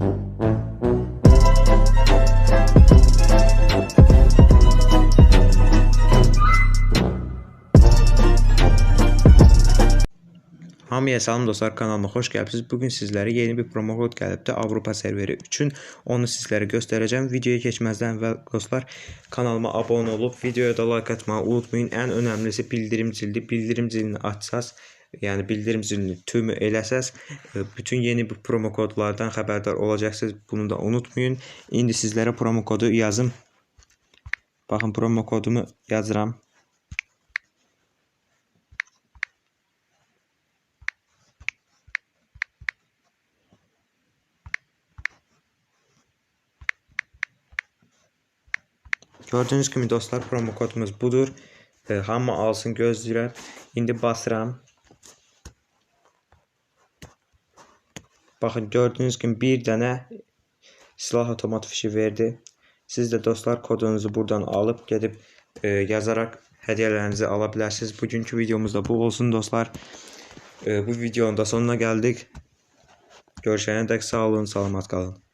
Hamıya salam dostlar kanalıma xoş gəlibsiniz. Bu gün sizlərə yeni bir promo kod gəlibdi Avropa serveri üçün. Onu sizlərə göstərəcəm. Videoya keçməzdən əvvəl dostlar kanalıma abunə olub videoya da like atmağı unutmayın. Ən önəmlisi bildirim zilini. Bildirim zilini açsaz, yəni bildirim zilini tümü eləsəz, e, bütün yeni bir promo kodlardan xəbərdar olacaqsınız. Bunu da unutmayın. İndi sizlərə promo kodu yazım. Baxın promo kodumu yazıram. Gördüyünüz kimi dostlar promo kodumuz budur. E, hamı alsın gözləyirəm. İndi basıram. Baxın gördüyünüz kimi bir dənə silah otomat fişi verdi. Siz də dostlar kodunuzu buradan alıb gedib e, yazaraq hədiyyələrinizi ala bilərsiniz. Bugünkü videomuzda bu olsun dostlar. E, bu videonun da sonuna gəldik. Görüşənə dək sağ olun, salamat qalın.